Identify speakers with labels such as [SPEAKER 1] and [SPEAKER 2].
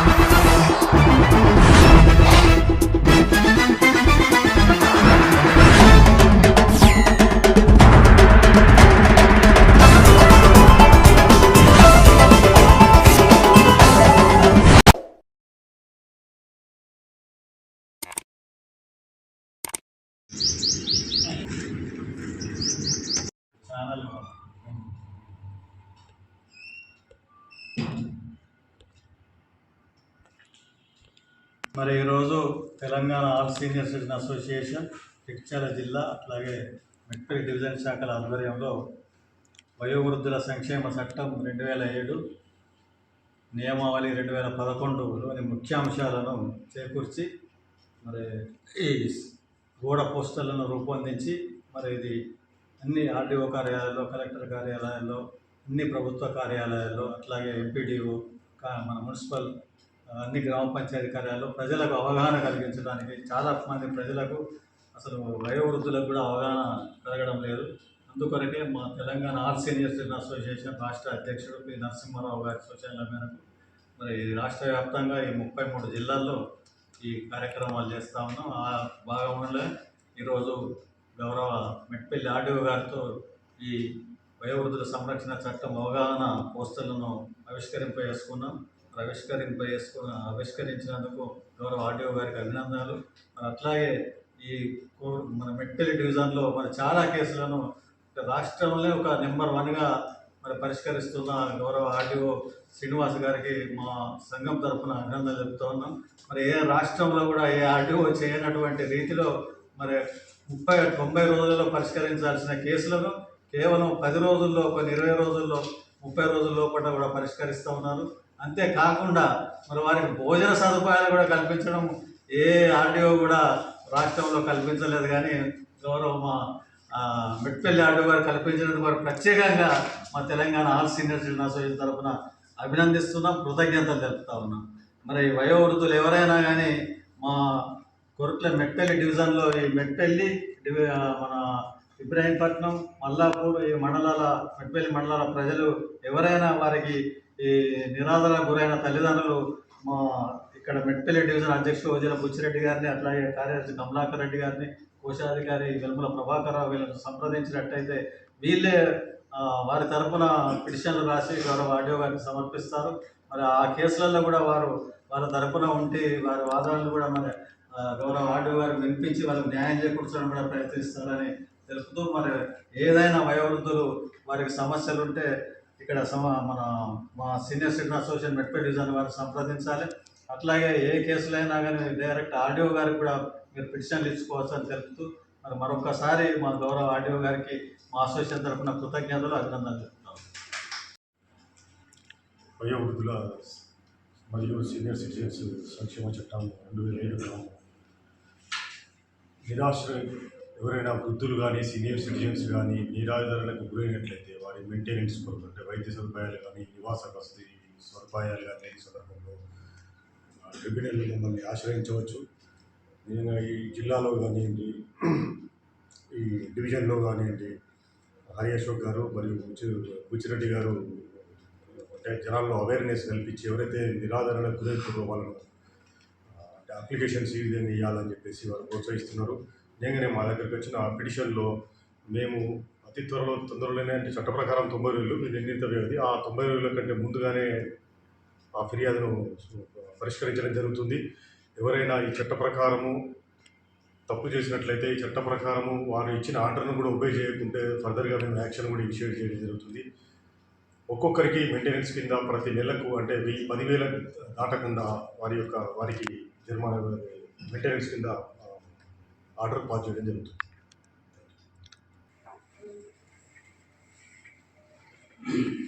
[SPEAKER 1] Música మరి ఈరోజు Telangana all senior citizen association పిక్చర్ల జిల్లా అట్లాగే మెట్పల్లి డివిజన్ శాఖల ఆధ్వర్యంలో వయోవృద్ధుల సంక్షేమ చట్టం రెండు వేల ఏడు నియమావళి రెండు వేల పదకొండులోని ముఖ్యాంశాలను చేకూర్చి మరి ఈ గోడ పోస్టర్లను రూపొందించి మరి ఇది అన్ని ఆర్డీఓ కార్యాలయాల్లో కలెక్టర్ కార్యాలయాల్లో అన్ని ప్రభుత్వ కార్యాలయాల్లో అట్లాగే ఎంపీడీఓ మన మున్సిపల్ అన్ని గ్రామ పంచాయతీ కార్యాలయాల్లో ప్రజలకు అవగాహన కలిగించడానికి చాలా మంది ప్రజలకు అసలు వయోవృద్ధులకు కూడా అవగాహన కలగడం లేదు. అందుకొరకే మా Telangana all senior citizen association రాష్ట్ర అధ్యక్షుడు పి నరసింహారావు గారి సూచనల మేరకు మరి రాష్ట్ర వ్యాప్తంగా ఈ ముప్పై మూడు జిల్లాల్లో ఈ కార్యక్రమాలు చేస్తా ఉన్నాం. ఆ భాగంలో ఈరోజు గౌరవ మెట్పల్లి ఆర్డీఓ గారితో ఈ వయోవృద్ధుల సంరక్షణ చట్టం అవగాహన పోస్టర్లను ఆవిష్కరింప చేసుకున్నాం ఆవిష్కరింప ఆవిష్కరించినందుకు గౌరవ ఆర్డీఓ గారికి అభినందనలు. మరి అట్లాగే ఈ కో- మన మెట్టల్ డివిజన్లో మరి చాలా కేసులను రాష్ట్రంలో ఒక నెంబర్ వన్గా మరి పరిష్కరిస్తున్న గౌరవ ఆర్డీఓ శ్రీనివాస్ గారికి మా సంఘం తరఫున అభినందనలు చెప్తా ఉన్నాం. మరి ఏ రాష్ట్రంలో కూడా ఏ ఆర్డీఓ చేయనటువంటి రీతిలో మరి ముప్పై తొంభై రోజుల్లో పరిష్కరించాల్సిన కేసులను కేవలం పది రోజుల్లో కొన్ని ఇరవై రోజుల్లో ముప్పై రోజుల లోపల కూడా పరిష్కరిస్తూ ఉన్నారు. అంతేకాకుండా మరి వారికి భోజన సదుపాయాలు కూడా కల్పించడం ఏ ఆర్డీఓ కూడా రాష్ట్రంలో కల్పించలేదు కానీ గౌరవ మా మిట్పల్లి ఆర్డీఓ గారు కల్పించినందుకు వారు ప్రత్యేకంగా మా Telangana all senior citizen association తరఫున అభినందిస్తున్నాం కృతజ్ఞతలు తెలుపుతా ఉన్నాం. మరి వయోవృద్ధులు ఎవరైనా కానీ మా కొరట్ల మెట్పల్లి డివిజన్లో ఈ మెట్పల్లి డివి మన ఇబ్రాహీంపట్నం మల్లాపూర్ ఈ మండలాల మెట్పల్లి మండలాల ప్రజలు ఎవరైనా వారికి ఈ నిరాదరణ గురైన తల్లిదండ్రులు మా ఇక్కడ మెట్పల్లి డివిజన్ అధ్యక్షులు ఓజల బుచ్చిరెడ్డి గారిని అట్లాగే కార్యదర్శి కమలాకర్ రెడ్డి గారిని కోశాధికారి వెలుమల ప్రభాకర్ రావు వీళ్ళని సంప్రదించినట్టయితే వీళ్ళే వారి తరపున పిటిషన్లు రాసి గౌరవ ఆడియో గారికి సమర్పిస్తారు. మరి ఆ కేసులలో కూడా వారు వారి తరపున ఉండి వారి వాదనలు కూడా మరి గౌరవ ఆడియో గారికి వినిపించి వాళ్ళకి న్యాయం చేకూర్చడం కూడా ప్రయత్నిస్తారని తెలుపుతూ మరి ఏదైనా వయోవృద్ధులు వారికి సమస్యలుంటే ఇక్కడ సమ మన మా senior citizen association Metpalli division వారిని సంప్రదించాలి. అట్లాగే ఏ కేసులైనా కానీ డైరెక్ట్ ఆర్డీఓ గారికి కూడా మీరు పిటిషన్లు ఇచ్చుకోవచ్చు అని తెలుపుతూ మరి మరొకసారి మా గౌరవ ఆర్డీఓ గారికి మా అసోసియేషన్ తరఫున కృతజ్ఞతలు అభినందనలు చెప్తున్నాం
[SPEAKER 2] వయోవృద్ధుల మరియు సీనియర్ సిటిజన్స్ సంక్షేమ చట్టం రెండు వేల ఏడు నిరాశ్ర ఎవరైనా వృద్ధులు కానీ సీనియర్ సిటిజన్స్ కానీ నిరాధారణకు గురైనట్లయితే మెయింటెనెన్స్ కొరకు అంటే వైద్య సదుపాయాలు కానీ నివాస వసతి సదుపాయాలు కానీ ఈ సందర్భంలో ట్రిబ్యునల్ మమ్మల్ని ఆశ్రయించవచ్చు. నిజంగా ఈ జిల్లాలో కానివ్వండి ఈ డివిజన్లో కానివ్వండి హరి అశోక్ గారు మరియు బుచ్చి బుచ్చిరెడ్డి గారు అంటే జనాల్లో అవేర్నెస్ కల్పించి ఎవరైతే నిరాదరణ గురవుతారో వాళ్ళను అంటే అప్లికేషన్స్ ఈ విధంగా ఇవ్వాలని చెప్పేసి వారు ప్రోత్సహిస్తున్నారు. నిజంగానే మా దగ్గరికి వచ్చిన ఆ పిటిషన్లో మేము అతి త్వరలో తొందరలోనే అంటే చట్ట ప్రకారం తొంభై రోజులు మీ నిర్ణీత వ్యవధి ఆ తొంభై రోజుల కంటే ముందుగానే ఆ ఫిర్యాదును పరిష్కరించడం జరుగుతుంది. ఎవరైనా ఈ చట్ట ప్రకారము తప్పు చేసినట్లయితే ఈ చట్ట ప్రకారము వారు ఇచ్చిన ఆర్డర్ను కూడా ఒబే చేయకుంటే ఫర్దర్గా మేము యాక్షన్ కూడా ఇనిషియేట్ చేయడం జరుగుతుంది. ఒక్కొక్కరికి మెయింటెనెన్స్ కింద ప్రతి నెలకు అంటే వెయ్యి పదివేల దాటకుండా వారి యొక్క వారికి జరిమానా మెయింటెనెన్స్ కింద ఆర్డర్ పాస్ చేయడం జరుగుతుంది. Mm-hmm.